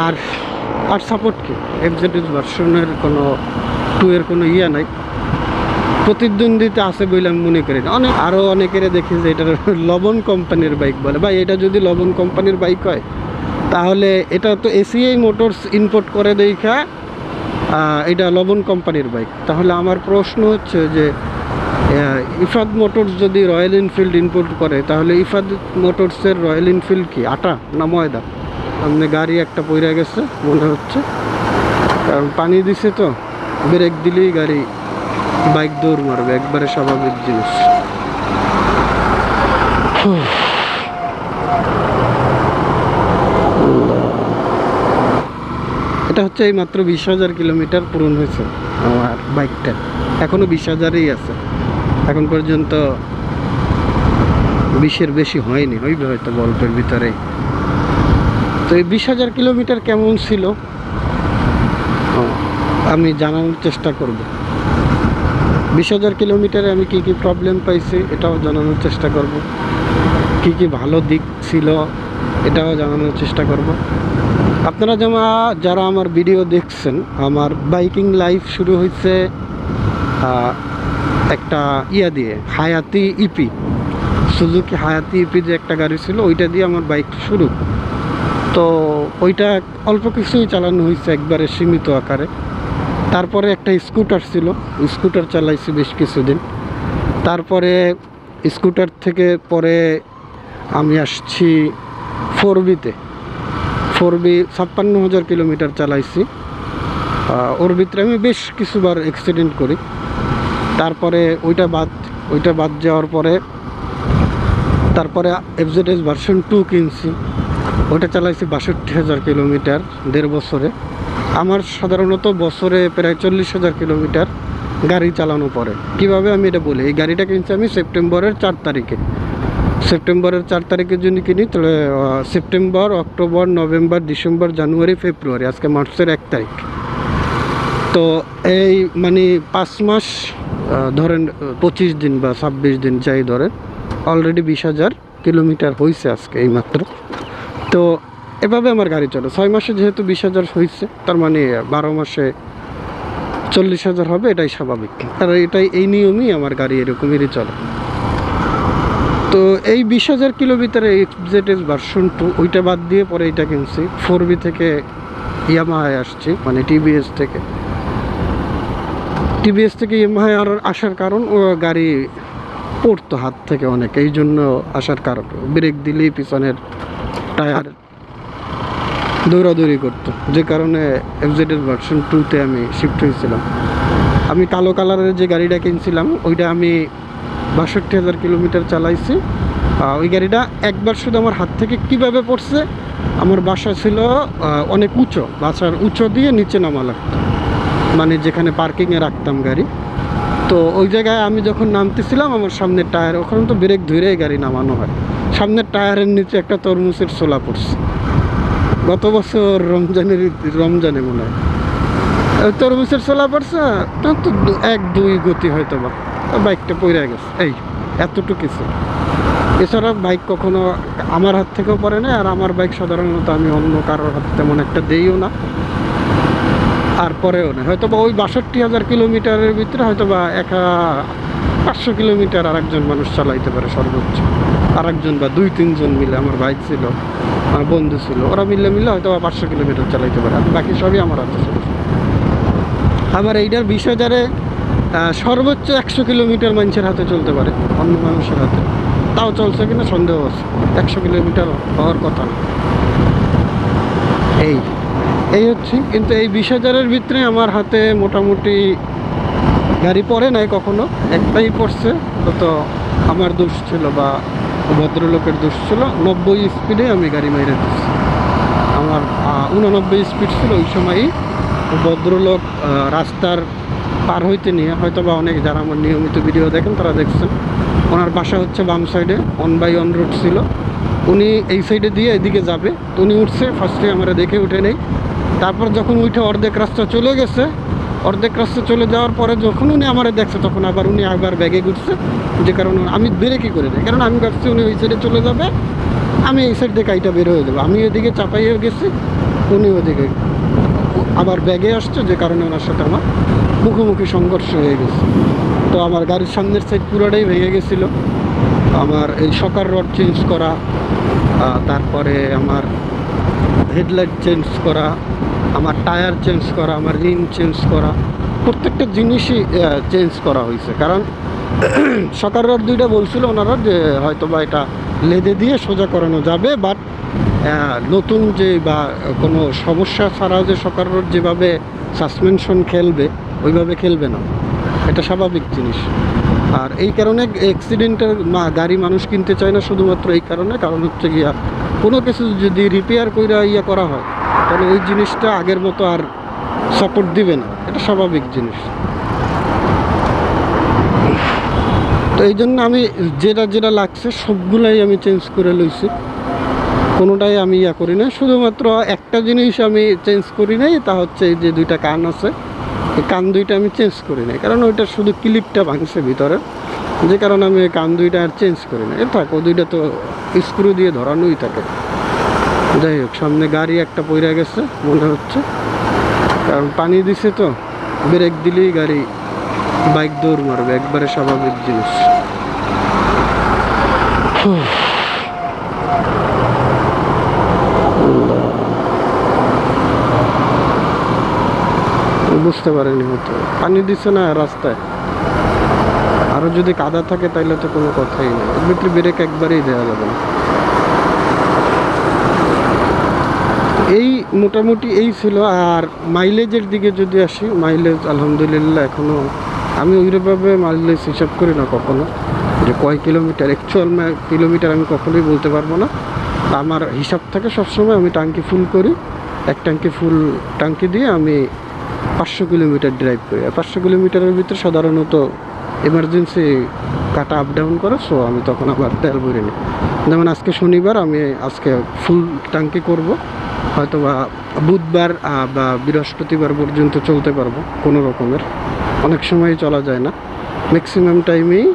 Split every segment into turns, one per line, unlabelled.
আর আর support কি? FZ ভার্সনের কোনো টু এর কোনো ইয়ে নাই। প্রতিদ্বন্দ্বিতা আছে বলে আমি মনে করি না। অনেক আরও অনেকের দেখি যে এটা লবণ কোম্পানির বাইক বলে। ভাই, এটা যদি লবণ কোম্পানির বাইক হয়, তাহলে এটা তো এসিআই মোটরস ইম্পোর্ট করে দেখা এটা লবণ কোম্পানির বাইক তাহলে আমার প্রশ্ন হচ্ছে যে ইফাদ মোটরস যদি রয়্যাল এনফিল্ড ইম্পোর্ট করে, তাহলে ইফাদ মোটরসের রয়্যাল এনফিল্ড কি? আটা না ময়দা? সামনে গাড়ি একটা পইরা গেছে, মনে হচ্ছে। কারণ পানি দিছে তো, ব্রেক দিলেই গাড়ি বাইক দৌড় মারবে, একবারে স্বাভাবিক জিনিস। এটা হচ্ছে এই মাত্র বিশ হাজার কিলোমিটার পূরণ হয়েছে আমার বাইকটা। এখনও বিশ হাজারই আছে। এখন পর্যন্ত বিশের বেশি হয়নি, হইবে হয়তো গল্পের ভিতরে। তো এই বিশ হাজার কিলোমিটার কেমন ছিল? আমি জানানোর চেষ্টা করব। বিশ হাজার কিলোমিটারে আমি কি কি প্রবলেম পাইছি এটাও জানানোর চেষ্টা করব। কি কি ভালো দিক ছিল এটাও জানানোর চেষ্টা করব। আপনারা যেমন, যারা আমার ভিডিও দেখছেন, আমার বাইকিং লাইফ শুরু হয়েছে একটা ইয়া দিয়ে, Hayate E P Suzuki Hayate E P যে একটা গাড়ি ছিল, ওইটা দিয়ে আমার বাইক শুরু। তো ওইটা অল্প কিছুই চালানো হয়েছে একবারে সীমিত আকারে। তারপরে একটা স্কুটার ছিল, স্কুটার চালাইছি বেশ কিছুদিন। তারপরে স্কুটার থেকে পরে আমি আসছি ফোর বিতে ফোর বি ছাপ্পান্ন হাজার কিলোমিটার চালাইছি। ওর ভিতরে আমি বেশ কিছুবার অ্যাক্সিডেন্ট করি। তারপরে ওইটা বাদ ওইটা বাদ যাওয়ার পরে তারপরে এফজেডএস ভার্সন টু কিনছি। ওটা চালাইছি বাষট্টি হাজার কিলোমিটার, দেড় বছরে। আমার সাধারণত বছরে প্রায় চল্লিশ হাজার কিলোমিটার গাড়ি চালানো পড়ে। কীভাবে আমি এটা বলি? এই গাড়িটা কিনছি আমি সেপ্টেম্বরের চার তারিখে। সেপ্টেম্বরের চার তারিখের জন্য কিনি, তাহলে September, October, November, December, January, February, আজকে মার্চের এক তারিখ। তো এই মানে পাঁচ মাস ধরেন, পঁচিশ দিন বা ছাব্বিশ দিন যাই ধরেন অলরেডি বিশ হাজার কিলোমিটার হয়েছে আজকে এইমাত্র। তো এভাবে আমার গাড়ি চলে। ছয় মাসে যেহেতু বিশ হাজার হয়েছে তার মানে বারো মাসে চল্লিশ হাজার হবে, এটাই স্বাভাবিক। আর এটাই, এই নিয়মই আমার গাড়ি এরকমেরই চলে। তো এই বিশ হাজার কিলোমিটার এস ভার্সন টু ওইটা বাদ দিয়ে পরে এইটা কিনছি। ফোর বি থেকে ইয়ামাহায় আসছি মানে টিভিএস থেকে। টিভিএস থেকে ইয়ামাহায় আর আসার কারণ, ও গাড়ি পড়তো হাত থেকে অনেক এই জন্য আসার কারণ। ব্রেক দিলেই পিছনের টায়ার দৌড়াদৌড়ি করতো। যে কারণে এফজেডের ভার্সন টুতে আমি শিফট হয়েছিলাম। আমি কালো কালারের যে গাড়িটা কিনছিলাম, ওইটা আমি বাষট্টি হাজার কিলোমিটার চালাইছি। ওই গাড়িটা একবার শুধু আমার হাত থেকে কীভাবে পড়ছে, আমার বাসা ছিল অনেক উঁচু। বাসার উঁচু দিয়ে নিচে নামা লাগতো মানে যেখানে পার্কিংয়ে রাখতাম গাড়ি। তো ওই জায়গায় আমি যখন নামতেছিলাম, আমার সামনের টায়ার ওখানে তো ব্রেক ধরেই গাড়ি নামানো হয়। সামনের টায়ারের নিচে একটা তরমুজের ছোলা পড়ছে। গত বছর রমজানের রমজানে মনে হয়। তরমুজের ছোলা পড়ছে তা তো এক, দুই গতি হয়তো বা বাইকটা পড়ে গেছে। এই, এতটুকু কিছু। এছাড়া বাইক কখনো আমার হাত থেকেও পড়ে না আর আমার বাইক সাধারণত আমি অন্য কারোর হাতে তেমন একটা দেইও না। আর পরেও না। হয়তো বা ওই বাষট্টি হাজার কিলোমিটারের ভিতরে হয়তো বা একা পাঁচশো কিলোমিটার আর একজন মানুষ চালাইতে পারে সর্বোচ্চ। আর একজন বা দুই, তিনজন মিলে আমার বাইক ছিল, আমার বন্ধু ছিল, ওরা মিলে মিলে হয়তো পাঁচশো কিলোমিটার চালাইতে পারে। আর বাকি সবই আমার হাতে ছিল। আবার এইটার হাজারে সর্বোচ্চ একশো কিলোমিটার মানুষের হাতে চলতে পারে, অন্য মানুষের হাতে। তাও চলছে কিনা সন্দেহ আছে। একশো কিলোমিটার হওয়ার কথা না। এই এই হচ্ছে। কিন্তু এই বিশ হাজারের ভিতরে আমার হাতে মোটামুটি গাড়ি পড়ে নাই কখনো। একটাই পড়ছে, তো আমার দোষ ছিল বা ভদ্রলোকের দোষ ছিল। নব্বই স্পিডে আমি গাড়ি মেরে দিচ্ছি আমার উননব্বই স্পিড ছিল ওই সময়ই। ভদ্রলোক রাস্তার পার হইতে নিয়ে হয়তো বা অনেক যারা আমার নিয়মিত ভিডিও দেখেন তারা দেখছেন। ওনার বাসা হচ্ছে বাম সাইডে অন বাই অন রোড ছিল। উনি এই সাইডে দিয়ে এদিকে যাবে। উনি উঠছে ফার্স্টে আমরা দেখে উঠে নেই। তারপর যখন উঠে অর্ধেক রাস্তা চলে গেছে অর্ধেক রাস্তা চলে যাওয়ার পরে যখন উনি আমার দেখছে, তখন আবার উনি আবার ব্যাগে ঘুরছে। যে কারণে আমি বেরে কি করে দেয় কারণ আমি ভাবছি উনি ওই সাইডে চলে যাবে, আমি এই সাইড থেকে গাড়িটা বের হয়ে যাব। আমি এদিকে চাপাইয়ে গেছি, উনি ওদিকে আবার ব্যাগে আসছে, যে কারণে ওনার সাথে আমার মুখোমুখি সংঘর্ষ হয়ে গেছে। তো আমার গাড়ির সামনের সাইড পুরোটাই ভেঙে গেছিল। আমার এই সকার রড চেঞ্জ করা তারপরে আমার হেডলাইট চেঞ্জ করা আমার টায়ার চেঞ্জ করা, আমার রিম চেঞ্জ করা, প্রত্যেকটা জিনিসই চেঞ্জ করা হয়েছে। কারণ রড দুইটা বলছিল ওনারা যে হয়তো বা এটা লেদে দিয়ে সোজা করানো যাবে বাট নতুন যে বা কোনো সমস্যা ছাড়া যে সকার রড যেভাবে সাসপেনশন খেলবে, ওইভাবে খেলবে না। এটা স্বাভাবিক জিনিস। আর এই কারণে অ্যাক্সিডেন্টের গাড়ি মানুষ কিনতে চায় না শুধুমাত্র এই কারণে, কারণ হচ্ছে গিয়া কোনো কিছু যদি রিপেয়ার কইরা ইয়ে করা হয়, তাহলে ওই জিনিসটা আগের মতো আর সাপোর্ট দিবে না। এটা স্বাভাবিক জিনিস। তো এই জন্য আমি যেটা যেটা লাগছে সবগুলাই আমি চেঞ্জ করে লইছি। কোনোটাই আমি ইয়া করি না শুধুমাত্র একটা জিনিস আমি চেঞ্জ করি নাই, তা হচ্ছে এই যে দুইটা কান আছে। এই কান দুইটা আমি চেঞ্জ করি নাই। কারণ ওইটা শুধু ক্লিপটা ভাঙছে ভিতরে। যে কারণে আমি কান দুইটা আর চেঞ্জ করি না। এ থাক, ও দুইটা তো স্ক্রু দিয়ে ধরানোই থাকে। যাই হোক, সামনে গাড়ি একটা পইরা গেছে, মনে হচ্ছে। কারণ পানি দিছে তো ব্রেক দিলেই গাড়ি বাইক দৌড় মারবে, একবারে স্বাভাবিক জিনিস। বুঝতে পারিনি হয়তো। পানি দিছে না রাস্তায়। আরও যদি কাদা থাকে তাহলে তো কোনো কথাই নেই। ভিতরে ব্রেক একবারেই দেওয়া যাবে না। এই মোটামুটি এই ছিল। আর মাইলেজের দিকে যদি আসি মাইলেজ আলহামদুলিল্লাহ এখনও আমি ওইভাবে মাইলেজ হিসাব করি না কখনো। যে কয় কিলোমিটার অ্যাকচুয়াল কিলোমিটার আমি কখনোই বলতে পারব না। আমার হিসাব থাকে সবসময়, আমি টাঙ্কি ফুল করি। এক ট্যাঙ্কি ফুল টাঙ্কি দিয়ে আমি পাঁচশো কিলোমিটার ড্রাইভ করি। আর পাঁচশো কিলোমিটারের ভিতরে সাধারণত এমার্জেন্সি কাটা আপ ডাউন করে সো আমি তখন আবার তেল ভরে নিই। যেমন আজকে শনিবার আমি আজকে ফুল টাঙ্কি করব হয়তো বা বুধবার বা বৃহস্পতিবার পর্যন্ত চলতে পারব, কোনো রকমের। অনেক সময় চলা যায় না। ম্যাক্সিমাম টাইমেই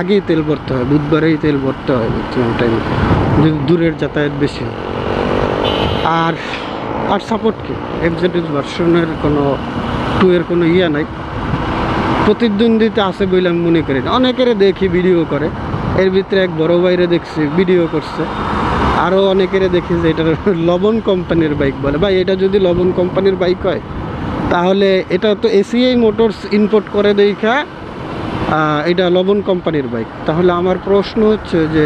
আগেই তেল ভরতে হয়, বুধবারেই তেল ভরতে হয় ম্যাক্সিমাম টাইমে যদি দূরের যাতায়াত বেশি হয়। আর আর সাপোর্ট কি? এফজেড ভার্সনের কোনো টু এর কোনো ইয়া নাই। প্রতিদ্বন্দ্বিতা আছে বলে আমি মনে করি না। অনেকের দেখি ভিডিও করে। এর ভিতরে এক বড় বাইরে দেখছি ভিডিও করছে। আরও অনেকের দেখি যে এটা লবণ কোম্পানির বাইক বলে। ভাই, এটা যদি লবণ কোম্পানির বাইক হয়, তাহলে এটা তো এসিআই মোটরস ইম্পোর্ট করে দেখা এটা লবণ কোম্পানির বাইক তাহলে আমার প্রশ্ন হচ্ছে যে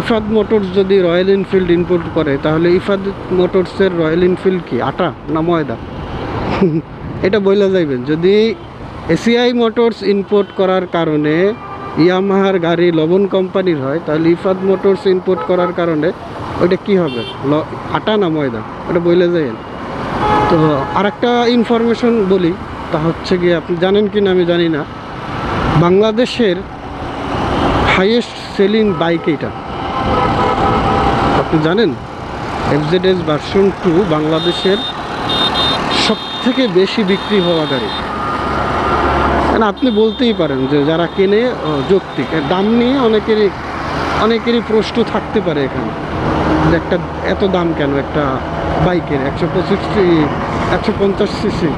ইফাদ মোটরস যদি রয়্যাল এনফিল্ড ইম্পোর্ট করে, তাহলে ইফাদ মোটরসের রয়্যাল এনফিল্ড কি? আটা না ময়দা? এটা বইলা যাইবেন। যদি এসিআই মোটরস ইম্পোর্ট করার কারণে ইয়ামাহার গাড়ি লবণ কোম্পানির হয়, তাহলে ইফাদ মোটরস ইম্পোর্ট করার কারণে ওইটা কি হবে? ল- আটা না ময়দা? ওটা বইলে যাইন তো আরেকটা ইনফরমেশন বলি, তা হচ্ছে গিয়ে আপনি জানেন কি না আমি জানি না। বাংলাদেশের হাইয়েস্ট সেলিং বাইক এটা আপনি জানেন? এফজেডএস ভার্সন টু বাংলাদেশের সব থেকে বেশি বিক্রি হওয়া গাড়ি। কারণ আপনি বলতেই পারেন যে যারা কেনে যৌক্তিক। দাম নিয়ে অনেকেরই অনেকেরই প্রশ্ন থাকতে পারে এখানে। যে একটা এত দাম কেন একটা বাইকের? একশো পঁচিশ একশো পঞ্চাশ সিসি।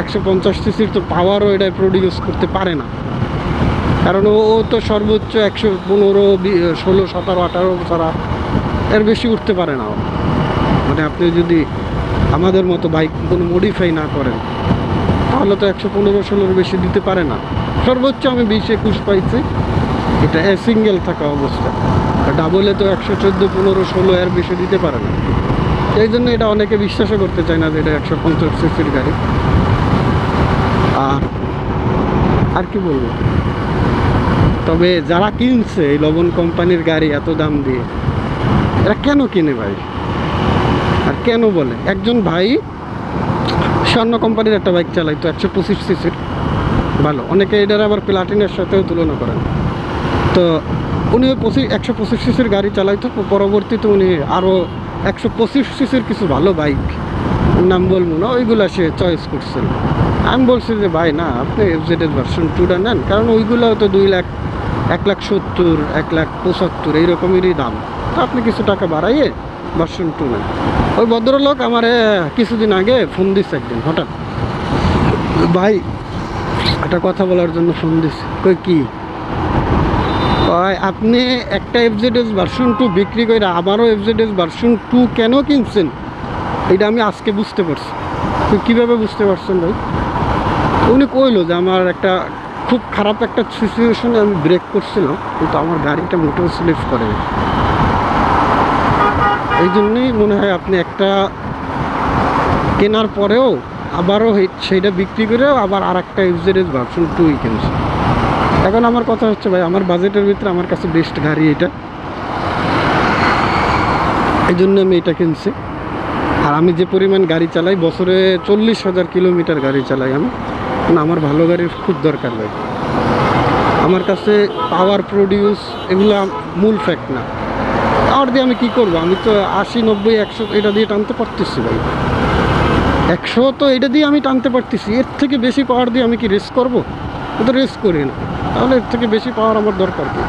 একশো পঞ্চাশ সিসির তো পাওয়ারও এটা প্রডিউস করতে পারে না। কারণ ও তো সর্বোচ্চ একশো পনেরো ষোলো, সতেরো, আঠারো ছাড়া এর বেশি উঠতে পারে না। মানে আপনি যদি আমাদের মতো বাইক কোনো মডিফাই না করেন তাহলে তো একশো পনেরো ষোলোর বেশি দিতে পারে না। সর্বোচ্চ আমি বিশ একুশ পাইছি। এটা সিঙ্গেল থাকা অবস্থা। ডাবলে তো একশো চোদ্দ, পনেরো, ষোলো এর বেশি দিতে পারে না। এই জন্য এটা অনেকে বিশ্বাসও করতে চায় না যে এটা একশো পঞ্চাশ সিসির গাড়ি। আর আর কি বলব? তবে যারা কিনছে এই লবণ কোম্পানির গাড়ি এত দাম দিয়ে, এরা কেন কিনে ভাই? আর কেন বলে? একজন ভাই স্বর্ণ কোম্পানির একটা বাইক চালাইতো একশো পঁচিশ সিসির ভালো। অনেকে এটার আবার প্লাটিনের সাথেও তুলনা করেন। তো উনি পঁচিশ, একশো পঁচিশ সিসির গাড়ি চালাইতো। পরবর্তীতে উনি আরও একশো পঁচিশ সিসির কিছু ভালো বাইক, নাম বলব না, ওইগুলো সে চয়েস করছেন আমি বলছি যে, ভাই, না, আপনি এফজেডের ভার্সন টুটা নেন, কারণ ওইগুলো তো দুই লাখ, এক লাখ সত্তর, এক লাখ পঁচাত্তর, এইরকমেরই দাম। তো আপনি কিছু টাকা বাড়াইয়ে ভার্সন টু নাই ওই ভদ্রলোক আমার কিছুদিন আগে ফোন দিচ্ছে একদিন, হঠাৎ। ভাই, একটা কথা বলার জন্য ফোন দিচ্ছে কই, কি? আপনি একটা এফজেডএস ভার্সন টু বিক্রি করে আবারও এফজেডএস ভার্সন টু কেন কিনছেন? এটা আমি আজকে বুঝতে পারছি। তো কীভাবে বুঝতে পারছেন ভাই? উনি কইলো যে আমার একটা খুব খারাপ একটা সিচুয়েশনে আমি ব্রেক করছিলাম, কিন্তু আমার গাড়িটা মোটর স্লিপ করে এই জন্যই মনে হয় আপনি একটা কেনার পরেও আবারও সেইটা বিক্রি করেও আবার আর একটা ইউজের ভার্সন টুই কিনছে এখন আমার কথা হচ্ছে ভাই, আমার বাজেটের ভিতরে আমার কাছে বেস্ট গাড়ি এটা। এই জন্য আমি এটা কিনছি। আর আমি যে পরিমাণ গাড়ি চালাই, বছরে চল্লিশ হাজার কিলোমিটার গাড়ি চালাই আমি। না, আমার ভালো গাড়ির খুব দরকার ভাই। আমার কাছে পাওয়ার প্রডিউস এগুলো মূল ফ্যাক্ট না। পাওয়ার দিয়ে আমি কি করব? আমি তো আশি, নব্বই, একশো, এটা দিয়ে টানতে পারতেছি ভাই। একশো তো এটা দিয়ে আমি টানতে পারতেছি। এর থেকে বেশি পাওয়ার দিয়ে আমি কি রেস করব? তো রেস করি না। তাহলে এর থেকে বেশি পাওয়ার আমার দরকার কি?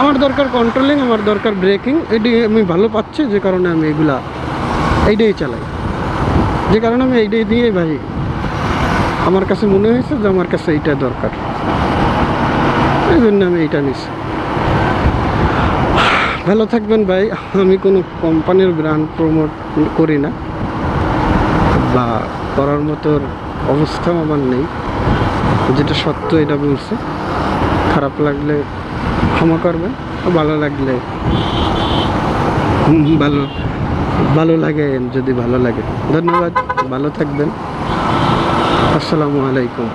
আমার দরকার কন্ট্রোলিং আমার দরকার ব্রেকিং এটি আমি ভালো পাচ্ছি, যে কারণে আমি এগুলা এইটাই চালাই। যে কারণে আমি এইটাই দিয়ে ভাই, আমার কাছে মনে হয়েছে যে আমার কাছে এইটা দরকার। এই জন্য আমি এইটা নিছি। ভালো থাকবেন ভাই। আমি কোনো কোম্পানির ব্র্যান্ড প্রমোট করি না। বা করার মতো অবস্থাও আমার নেই। যেটা সত্য এটা বলছে। খারাপ লাগলে ক্ষমা করবেন, ভালো লাগলে ভালো ভালো লাগে যদি ভালো লাগে। ধন্যবাদ, ভালো থাকবেন। আসসালামু আলাইকুম।